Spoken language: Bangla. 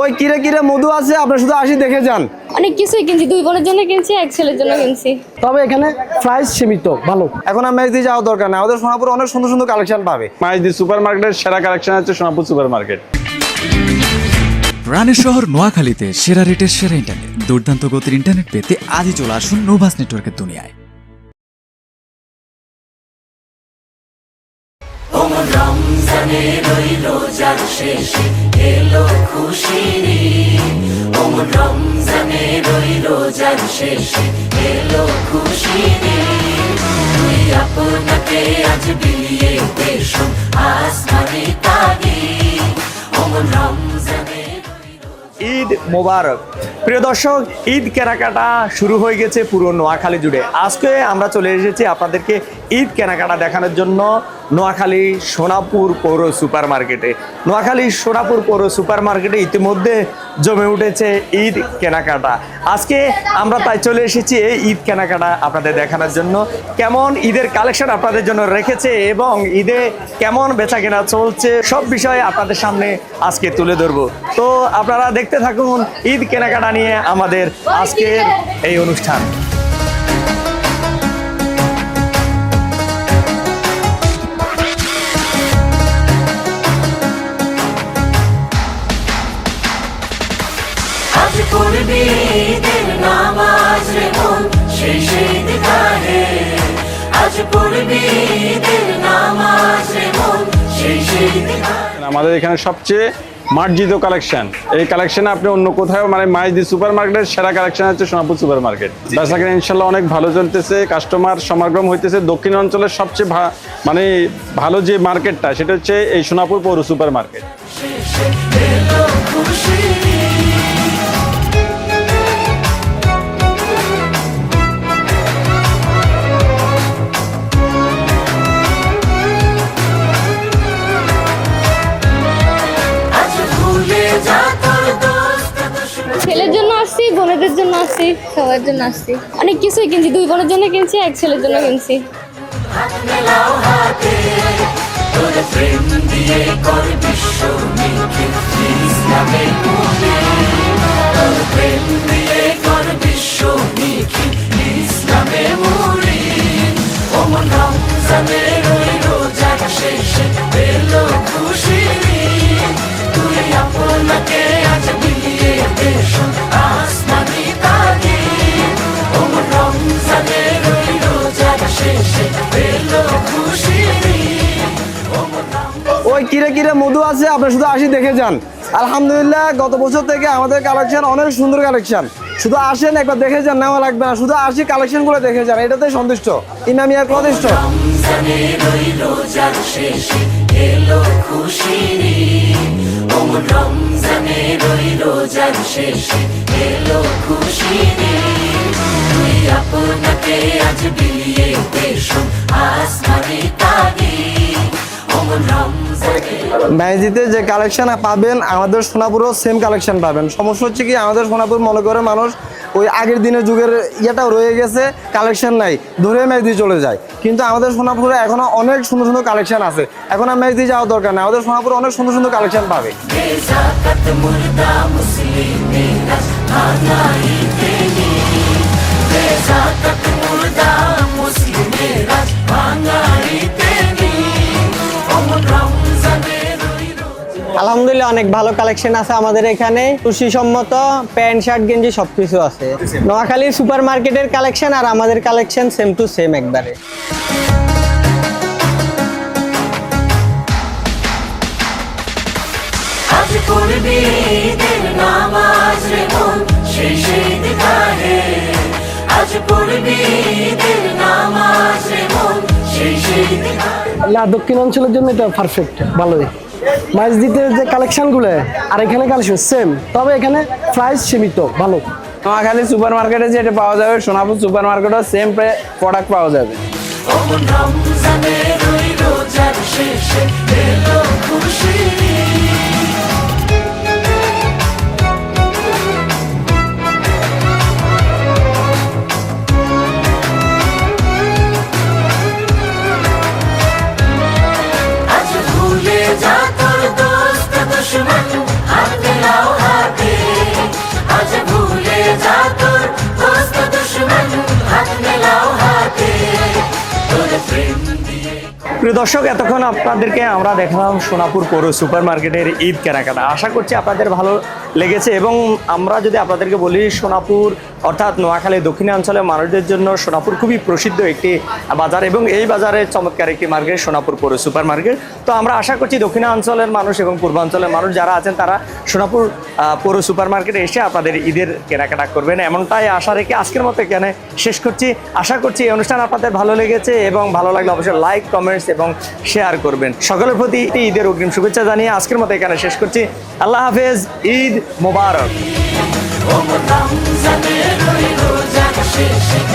ওই কিরে কিরে মধু আছে আপনার শুধু আসি দেখে যান। অনেক কিছুই কিনছি দুই বোনের জন্য কিনছি এক ছেলের জন্য কিনছি। তবে এখানে প্রাইস সীমিত ভালো। এখন আর ম্যাচ দিয়ে যাওয়ার দরকার নাই। আমাদের সোনাপুরে অনেক সুন্দর সুন্দর কালেকশন পাবে। মাইজদি সুপার মার্কেটের সেরা কালেকশন হচ্ছে সোনাপুর সুপার মার্কেট প্রাণের শহর নোয়াখালীতে সেরা রেটের সেরা ইন্টারনেট দুর্দান্ত গতির ইন্টারনেট পেতে আজই চলে আসুন নোভাস নেটওয়ার্কের দুনিয়ায়। ঈদ মোবারক। প্রিয় দর্শক, ঈদ কেনাকাটা শুরু হয়ে গেছে পুরো নোয়াখালী জুড়ে। আজকে আমরা চলে এসেছি আপনাদেরকে ঈদ কেনাকাটা দেখানোর জন্য। নোয়াখালী সোনাপুর পৌর সুপার মার্কেটে নোয়াখালী সোনাপুর পৌর সুপার মার্কেটে ইতিমধ্যে জমে উঠেছে ঈদ কেনাকাটা। আজকে আমরা তাই চলে এসেছি এই ঈদ কেনাকাটা আপনাদের দেখানোর জন্য। কেমন ঈদের কালেকশন আপনাদের জন্য রেখেছে এবং ঈদে কেমন বেচা কেনা চলছে সব বিষয়ে আপনাদের সামনে আজকে তুলে ধরবো। তো আপনারা দেখতে থাকুন ঈদ কেনাকাটা নিয়ে আমাদের আজকের এই অনুষ্ঠান। পড়বি ঈদের নামাজ রে মন সেই সেই দিগাহে আজ পড়বি ঈদের নামাজ রে মন সেই সেই আমাদের এখানে সবচেয়ে মার্জিত কালেকশন। এই কালেকশনে আপনি অন্য কোথাও মানে মাইজদি সুপার মার্কেটের সেরা কালেকশন হচ্ছে সোনাপুর সুপার মার্কেট বেচাকেনা ইনশাল্লাহ অনেক ভালো চলতেছে কাস্টমার সমাগম হইতেছে। দক্ষিণ অঞ্চলের সবচেয়ে ভা- মানে ভালো যে মার্কেটটা সেটা হচ্ছে এই সোনাপুর পৌর সুপার মার্কেট বোনেদের জন্য আসছি সবার জন্য আসছি অনেক কিছুই কিনছি, দুই বোনের জন্য কিনছি, এক ছেলের জন্য কিনছি। ইসলামে মুড়ি ওমন রমজানের ওই শেষে কিরে কিরে মধু আছে, আপনার শুধু আসি দেখে যান। আলহামদুলিল্লাহ, গত বছর থেকে আমাদের কালেকশন অনেক সুন্দর কালেকশন শুধু আসেন, একবার দেখে যান, নেওয়া লাগবে না। শুধু আসি কালেকশনগুলো দেখে যান এটাতে সন্তুষ্ট। রমজানের ওই রোজার ম্যাজিতে যে কালেকশন পাবেন, আমাদের সোনাপুরও সেম কালেকশন পাবেন। সমস্যা হচ্ছে কি, আমাদের সোনাপুর মনে করে মানুষ ওই আগের দিনের যুগের ইয়েটাও রয়ে গেছে কালেকশন নাই। ধরে দিয়ে চলে যায়। কিন্তু আমাদের সোনাপুরে এখনও অনেক সুন্দর সুন্দর কালেকশন আছে। এখন আর দিয়ে যাওয়ার দরকার নাই। আমাদের সোনাপুরে অনেক সুন্দর সুন্দর কালেকশন পাবে। আলহামদুলিল্লাহ অনেক ভালো কালেকশন আছে আমাদের এখানে। সুশিসম্মত প্যান্ট শার্ট গেঞ্জি সবকিছু আছে। নোয়াখালীর সুপার মার্কেটের কালেকশন আর আমাদের কালেকশন সেম টু সেম একবারে। আজ ঈদের নামাজ রে মন সেই সেই দিগাহে আজ পড়বি ঈদের নামাজ রে মন সেই সেই দিগাহে না দক্ষিণ অঞ্চলের জন্য এটা পারফেক্ট ভালোই। মাইজদিতে যে কালেকশনগুলো আর এখানে কালেকশন সেম তবে এখানে প্রাইস সীমিত ভালো। নোয়াখালী সুপার মার্কেটে যেটা পাওয়া যাবে সোনাপুর সুপার মার্কেটও সেম প্রোডাক্ট পাওয়া যাবে। প্রিয় দর্শক, এতক্ষণ আপনাদেরকে আমরা দেখলাম সোনাপুর পৌর সুপার মার্কেটের ঈদ কেনাকাটা। আশা করছি আপনাদের ভালো লেগেছে এবং আমরা যদি আপনাদেরকে বলি, সোনাপুর অর্থাৎ নোয়াখালী দক্ষিণাঞ্চলের মানুষদের জন্য সোনাপুর খুবই প্রসিদ্ধ একটি বাজার এবং এই বাজারে চমৎকার একটি মার্কেট, সোনাপুর পৌর সুপার মার্কেট তো আমরা আশা করছি দক্ষিণাঞ্চলের মানুষ এবং পূর্বাঞ্চলের মানুষ যারা আছেন তারা সোনাপুর পৌর সুপার মার্কেটে এসে আপনাদের ঈদের কেনাকাটা করবেন। এমনটাই আশা রেখে আজকের মতো এখানে শেষ করছি। আশা করছি এই অনুষ্ঠান আপনাদের ভালো লেগেছে এবং ভালো লাগলে অবশ্যই লাইক কমেন্টস এবং শেয়ার করবেন। সকলের প্রতি ঈদের অগ্রিম শুভেচ্ছা জানিয়ে আজকের মতো এখানে শেষ করছি। আল্লাহ হাফেজ, ঈদ মোবারক। রমজানের ওই